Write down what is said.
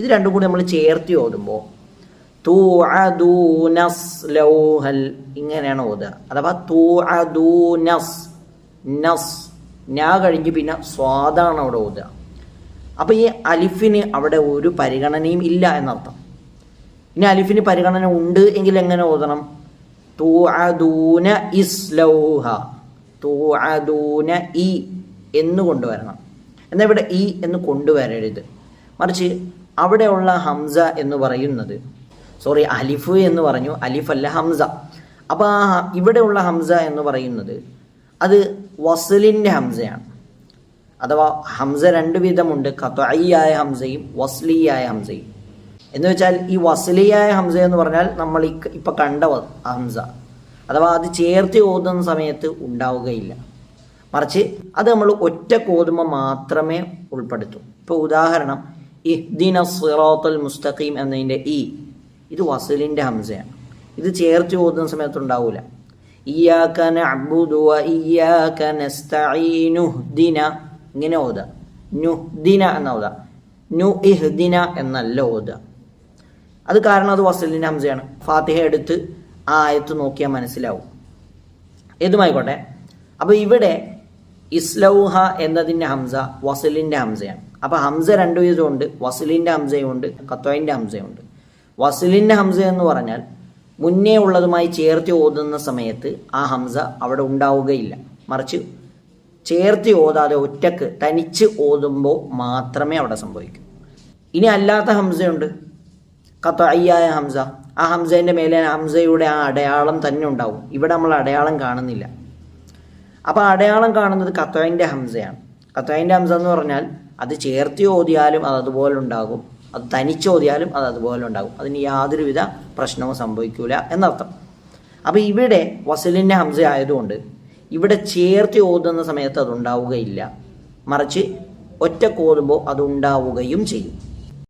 ഇത് രണ്ടും കൂടി നമ്മൾ ചേർത്തി ഓതുമ്പോൾ ലൗഹൽ ഇങ്ങനെയാണ് ഓതുക. അഥവാ നസ് നസ് ഞാ കഴിഞ്ഞ് പിന്നെ സ്വാദാണ് അവിടെ ഓതുക. അപ്പോൾ ഈ അലിഫിന് അവിടെ ഒരു പരിഗണനയും ഇല്ല എന്നർത്ഥം. ഇനി അലിഫിന് പരിഗണന ഉണ്ട് എങ്കിൽ എങ്ങനെ ഓതണം? തൂഅദൂന ഇസ്ലൗഹ തൂഅദൂന ഇ എന്ന് കൊണ്ടുവരണം. എന്നാൽ ഇവിടെ ഇ എന്ന് കൊണ്ടുവരരുത്. മറിച്ച് അവിടെയുള്ള ഹംസ എന്ന് പറയുന്നത്. സോറി അലിഫ് എന്ന് പറഞ്ഞു. അലിഫ് അല്ല ഹംസ. അപ്പോൾ ആ ഇവിടെയുള്ള ഹംസ എന്ന് പറയുന്നത് അത് വസലിന്റെ ഹംസയാണ്. അഥവാ ഹംസ രണ്ട് വിധമുണ്ട്. ഖത്വഈയായ ഹംസയും വസ്ലിയായ ഹംസയും. എന്ന് വെച്ചാൽ ഈ വസലിയായ ഹംസ എന്ന് പറഞ്ഞാൽ നമ്മൾ ഈ ഇപ്പം കണ്ട ഹംസ. അഥവാ അത് ചേർത്ത് ഓതുന്ന സമയത്ത് ഉണ്ടാവുകയില്ല. മറിച്ച് അത് നമ്മൾ ഒറ്റ കോതുമ മാത്രമേ ഉൾപ്പെടുത്തൂ. ഇപ്പോൾ ഉദാഹരണം ഇഹ്ദിന സിറാത്തൽ മുസ്തഖീം എന്നതിന്റെ ഇ ഇത് വസലിന്റെ ഹംസയാണ്. ഇത് ചേർത്ത് ഓതുന്ന സമയത്ത് ഉണ്ടാവില്ല ഇങ്ങനെ ഓത. നുഹ്ദിന എന്ന ഓതുക നു ഇഹ്ദിന എന്നല്ല ഓത. അത് കാരണം അത് വസലിന്റെ ഹംസയാണ്. ഫാത്തിഹ എടുത്ത് ആ ആയത്ത് നോക്കിയാൽ മനസ്സിലാവും. ഏതുമായിക്കോട്ടെ അപ്പോൾ ഇവിടെ ഇസ്ലൗഹ എന്നതിന്റെ ഹംസ വസലിന്റെ ഹംസയാണ്. അപ്പോൾ ഹംസ രണ്ടു വിധമുണ്ട്. വസലിന്റെ ഹംസയുണ്ട് കത്തോയിന്റെ ഹംസയുണ്ട് വസലിന്റെ ഹംസ എന്ന് പറഞ്ഞാൽ മുന്നേ ഉള്ളതുമായി ചേർത്ത് ഓതുന്ന സമയത്ത് ആ ഹംസ അവിടെ ഉണ്ടാവുകയില്ല. മറിച്ച് ചേർത്ത് ഓതാതെ ഒറ്റയ്ക്ക് തനിച്ച് ഓതുമ്പോൾ മാത്രമേ അവിടെ സംഭവിക്കൂ. ഇനി അല്ലാത്ത ഹംസയുണ്ട്. കത്തയ്യായ ഹംസ. ആ ഹംസേന്റെ മേലെ ഹംസയുടെ ആ അടയാളം തന്നെ ഉണ്ടാവും. ഇവിടെ നമ്മൾ അടയാളം കാണുന്നില്ല. അപ്പോൾ അടയാളം കാണുന്നത് കത്തോയിന്റെ ഹംസയാണ്. കത്തോയിന്റെ ഹംസ എന്ന് പറഞ്ഞാൽ അത് ചേർത്ത് ഓതിയാലും അത് അതുപോലെ ഉണ്ടാകും. അത് തനിച്ച് ഓതിയാലും അത് അതുപോലെ ഉണ്ടാകും. അതിന് യാതൊരുവിധ പ്രശ്നവും സംഭവിക്കൂല എന്നർത്ഥം. അപ്പോൾ ഇവിടെ വസലിന്റെ ഹംസ ആയതുകൊണ്ട് ഇവിടെ ചേർത്ത് ഓതുന്ന സമയത്ത് അത് ഉണ്ടാവുകയില്ല. മറിച്ച് ഒറ്റ കോതുമ്പോൾ അത് ഉണ്ടാവുകയും ചെയ്യും.